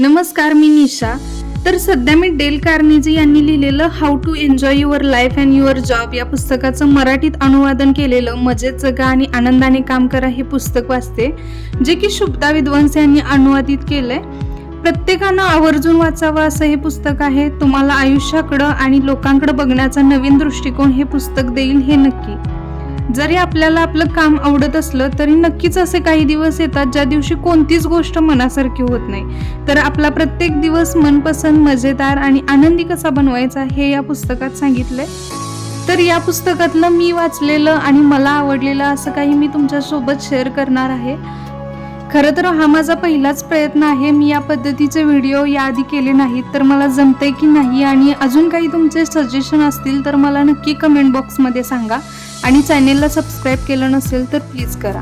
नमस्कार मी निशा. तर सध्या मी डेल कार्नेजी यांनी लिहिलेलं how to enjoy your life and your job या पुस्तकाचं मराठीत अनुवादन केलेलं मजेत जगा आणि आनंदाने काम करा हे पुस्तक वाचते जे की शुभदा विद्वांस यांनी अनुवादित केलंय. प्रत्येकानं आवर्जून वाचावं असं हे पुस्तक आहे. तुम्हाला आयुष्याकडं आणि लोकांकडे बघण्याचा नवीन दृष्टिकोन हे पुस्तक देईल हे नक्की. जरी आपल्याला आपलं काम आवडत असलं तरी नक्कीच असे काही दिवस येतात ज्या दिवशी कोणतीच गोष्ट मनासारखी होत नाही. तर आपला प्रत्येक दिवस मनपसंत मजेदार आणि आनंदी कसा बनवायचा हे या पुस्तकात सांगितलंय. तर या पुस्तकातलं मी वाचलेलं आणि मला आवडलेलं असं काही मी तुमच्यासोबत शेअर करणार आहे. खरं तर हा माझा पहिलाच प्रयत्न आहे. मी या पद्धतीचे व्हिडिओ याआधी केले नाहीत तर मला जमते की नाही? आणि अजून काही तुमचे सजेशन असतील तर मला नक्की कमेंट बॉक्समध्ये सांगा. आणि चॅनेलला सबस्क्राईब केलं नसेल तर प्लीज करा.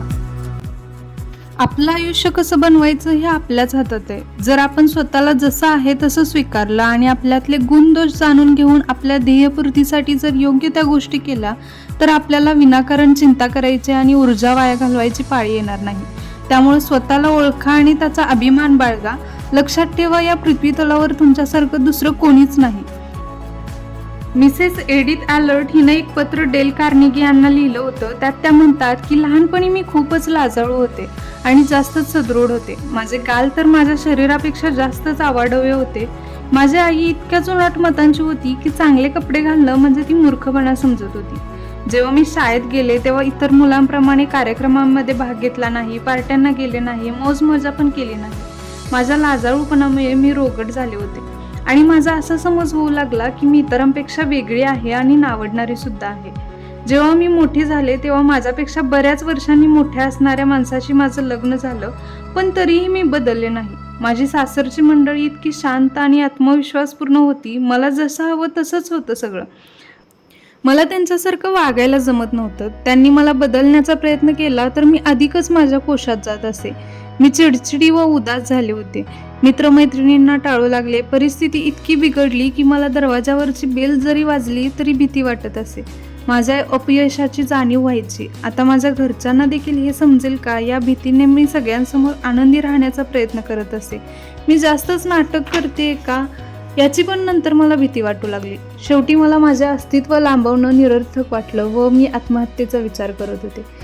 आपलं आयुष्य कसं बनवायचं हे आपल्याच हातात आहे. जर आपण स्वतःला जसं आहे तसं स्वीकारलं आणि आपल्यातले गुणदोष जाणून घेऊन आपल्या ध्येयपूर्तीसाठी जर योग्य त्या गोष्टी केल्या तर आपल्याला विनाकारण चिंता करायची आणि ऊर्जा वाया घालवायची पाळी येणार नाही. त्यामुळे स्वतःला ओळखा आणि त्याचा अभिमान बाळगा. लक्षात ठेवा या पृथ्वी तलावर तुमच्यासारखं दुसरं कोणीच नाही. मिसेस एडिथ अलर्ट हिनं एक पत्र डेल कार्नेगी यांना लिहिलं होतं. त्यात त्या म्हणतात की लहानपणी मी खूपच लाजाळू होते आणि जास्तच सदृढ होते. माझे गाल तर माझ्या शरीरापेक्षा जास्तच आवाडवे होते. माझी आई इतक्या जुनाट मतांची होती की चांगले कपडे घालणं म्हणजे ती मूर्खपणा समजत होती. जेव्हा मी शाळेत गेले तेव्हा इतर मुलांप्रमाणे कार्यक्रमांमध्ये भाग घेतला नाही पार्ट्यांना गेले नाही मौज मजा पण केली नाही. माझ्या लाजाळूपणामुळे मी रोगट झाले होते. आणि माझा असा समज होऊ लागला की मी इतरांपेक्षा वेगळी आहे आणि नावडणारी सुद्धा आहे. जेव्हा मी मोठी झाले तेव्हा माझ्यापेक्षा बऱ्याच वर्षांनी मोठ्या असणाऱ्या माणसाशी माझं लग्न झालं पण तरीही मी बदलले नाही. माझी सासरची मंडळी इतकी शांत आणि आत्मविश्वासपूर्ण होती. मला जसं हवं तसंच होतं सगळं. मला त्यांच्यासारखं वागायला जमत नव्हतं. त्यांनी मला बदलण्याचा प्रयत्न केला तर मी अधिकच माझ्या कोशात जात असे. मी चिडचिडी व उदास झाले होते. मित्रमैत्रिणींना टाळू लागले. परिस्थिती इतकी बिघडली की मला दरवाजावरची बेल जरी वाजली तरी भीती वाटत असे. माझ्या अपयशाची जाणीव व्हायची. आता माझ्या घरच्यांना देखील हे समजेल का? या भीतीने मी सगळ्यांसमोर आनंदी राहण्याचा प्रयत्न करत असे. मी जास्तच नाटक करते का? याची पण नंतर मला भीती वाटू लागली. शेवटी मला माझे अस्तित्व लांबवणं निरर्थक वाटलं व मी आत्महत्येचा विचार करत होते.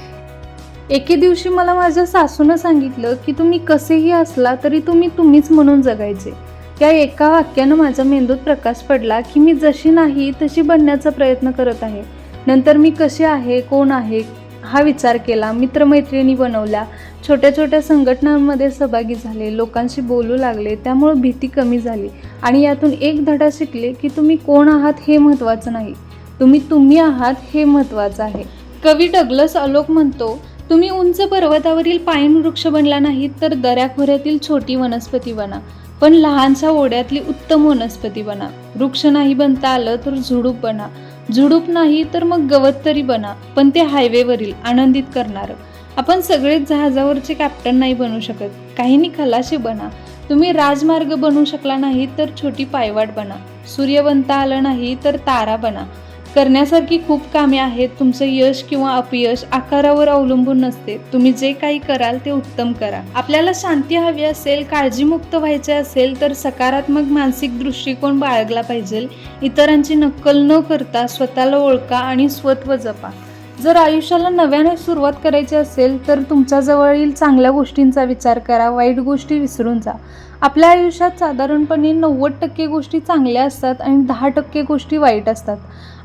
एके दिवशी मला माझ्या सासूनं सांगितलं की तुम्ही कसेही असला तरी तुम्ही तुम्हीच म्हणून जगायचे. त्या एका वाक्यानं माझ्या मेंदूत प्रकाश पडला की मी जशी नाही तशी बनण्याचा प्रयत्न करत आहे. नंतर मी कशी आहे कोण आहे हा विचार केला मित्रमैत्रिणी बनवल्या छोट्या छोट्या संघटनांमध्ये सहभागी झाले लोकांशी बोलू लागले त्यामुळे भीती कमी झाली आणि यातून एक धडा शिकले की तुम्ही कोण आहात हे महत्त्वाचं नाही. तुम्ही तुम्ही आहात हे महत्त्वाचं आहे. कवी डगलस अलोक म्हणतो तुम्ही उंच पर्वतावरील पाईन वृक्ष बनला नाहीत तर दऱ्याखोऱ्यातील छोटी वनस्पती बना. पण लहानशा ओढ्यातली उत्तम वनस्पती बना. वृक्ष नाही बनता आलं तर झुडूप बना. झुडूप नाही तर मग गवत तरी बना. पण ते हायवेवरील आनंदित करणारं. आपण सगळेच जहाजावरचे कॅप्टन नाही बनू शकत. काहींनी खलाशी बना. तुम्ही राजमार्ग बनू शकला नाही तर छोटी पायवाट बना. सूर्य बनता आलं नाही तर तारा बना. करण्यासारखी खूप कामे आहेत. तुमचं यश किंवा अपयश आकारावर अवलंबून नसते. तुम्ही जे काही कराल ते उत्तम करा. आपल्याला शांती हवी असेल काळजीमुक्त व्हायचे असेल तर सकारात्मक मानसिक दृष्टिकोन बाळगला पाहिजे. इतरांची नक्कल न करता स्वतःला ओळखा आणि स्वत्व जपा. जर आयुष्याला नव्याने सुरुवात करायची असेल तर तुमच्याजवळील चांगल्या गोष्टींचा विचार करा वाईट गोष्टी विसरून जा. आपल्या आयुष्यात साधारणपणे नव्वद टक्के गोष्टी चांगल्या असतात आणि दहा टक्के गोष्टी वाईट असतात.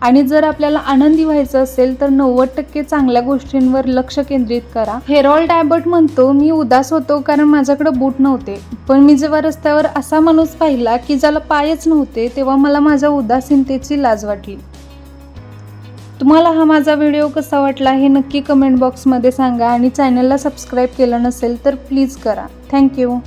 आणि जर आपल्याला आनंदी व्हायचं असेल तर नव्वद टक्के चांगल्या गोष्टींवर लक्ष केंद्रित करा. हेरॉल्ड ॲबर्ट म्हणतो मी उदास होतो कारण माझ्याकडे बूट नव्हते. पण मी जेव्हा रस्त्यावर असा माणूस पाहिला की ज्याला पायच नव्हते तेव्हा मला माझ्या उदासीनतेची लाज वाटली. तुम्हाला हा माझा व्हिडिओ कसा वाटला हे नक्की कमेंट बॉक्समध्ये सांगा आणि चॅनलला सबस्क्राईब केलं नसेल तर प्लीज करा. थँक्यू